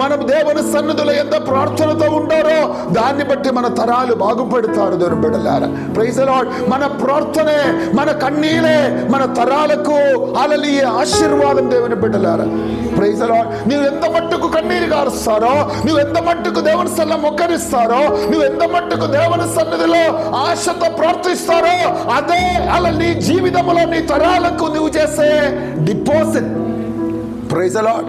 మనం దేవుని సన్నిధుల ఎంత ప్రార్థనతో ఉంటారో దాన్ని బట్టి మన తరాలు బాగుపడతారు దేవుని బిడ్డలారా. ప్రైజ్ లార్డ్ మన ప్రార్థనే మన కన్నీలే మన తరాలకు అలలి ఆశీర్వాదం దేవుని బిడ్డలారా. ప్రైజ్ లార్డ్ నువ్వు ఎంత మట్టుకు కన్నీరు గారుస్తారో నువ్వు ఎంత మట్టుకు దేవుని సల్ల మొక్కరిస్తారో నువ్వు ఎంత మట్టుకు దేవుని సన్నిధిలో ఆశతో ప్రార్థిస్తారో అదే అలా నీ జీవితంలో నీ తరాలకు నువ్వు చేసే డిపాజిట్. ప్రైజ్ అలాడ్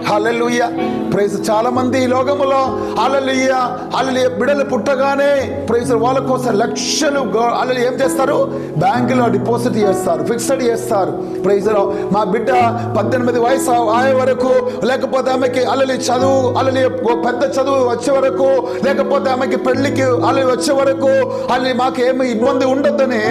ప్రైజ్ చాలా మంది ఈ లోకములో. అలలియ అలలియ బిడలు పుట్టగానే ప్రైజ్ వాళ్ళ కోసం లక్షలు అల్లలు ఏం చేస్తారు? బ్యాంకులో డిపాజిట్ చేస్తారు. ఫిక్స్డ్ చేస్తారు. ప్రైజ్లో మా బిడ్డ పద్దెనిమిది వయసు ఆయే వరకు లేకపోతే ఆమెకి అల్లలి చదువు అల్లలి పెద్ద చదువు వచ్చే వరకు లేకపోతే ఆమెకి పెళ్ళికి అలలి వచ్చే వరకు అల్లి మాకు ఏమి ఇబ్బంది ఉండొద్దని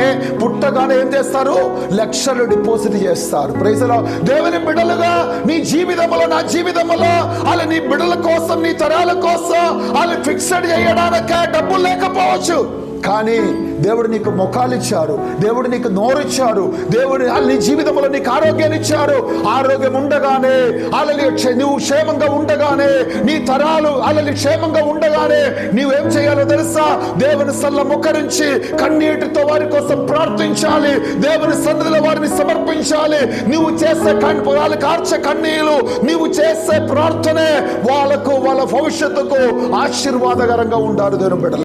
పుట్టగానే ఏం చేస్తారు? లక్షలు డిపాజిట్ చేస్తారు. ప్రైజ్లో దేవుని బిడ్డలుగా నీ జీవితంలో నా జీవితంలో వాళ్ళ నీ బిడ్డల కోసం నీ తరాల కోసం వాళ్ళు ఫిక్స్డ్ చేయడానికి డబ్బులు లేకపోవచ్చు. కానీ దేవుడు నీకు ముఖాలు ఇచ్చారు. దేవుడు నీకు నోరిచ్చాడు దేవుడు నీ జీవితంలో నీకు ఆరోగ్యాన్ని ఇచ్చారు. ఆరోగ్యం ఉండగానే అలలి నువ్వు క్షేమంగా ఉండగానే నీ తరాలు అలలి క్షేమంగా ఉండగానే నీవేం చేయాలో తెలుసా? దేవుని సల్ల ముఖరించి కన్నీటితో వారి కోసం ప్రార్థించాలి. దేవుని సన్నిధిలో వారిని సమర్పించాలి. నువ్వు చేసే కన్ను వాళ్ళు కార్చే కన్నీలు నీవు చేసే ప్రార్థనే వాళ్ళకు వాళ్ళ భవిష్యత్తుకు ఆశీర్వాదకరంగా ఉండాలి దేవుని బిడ్డలు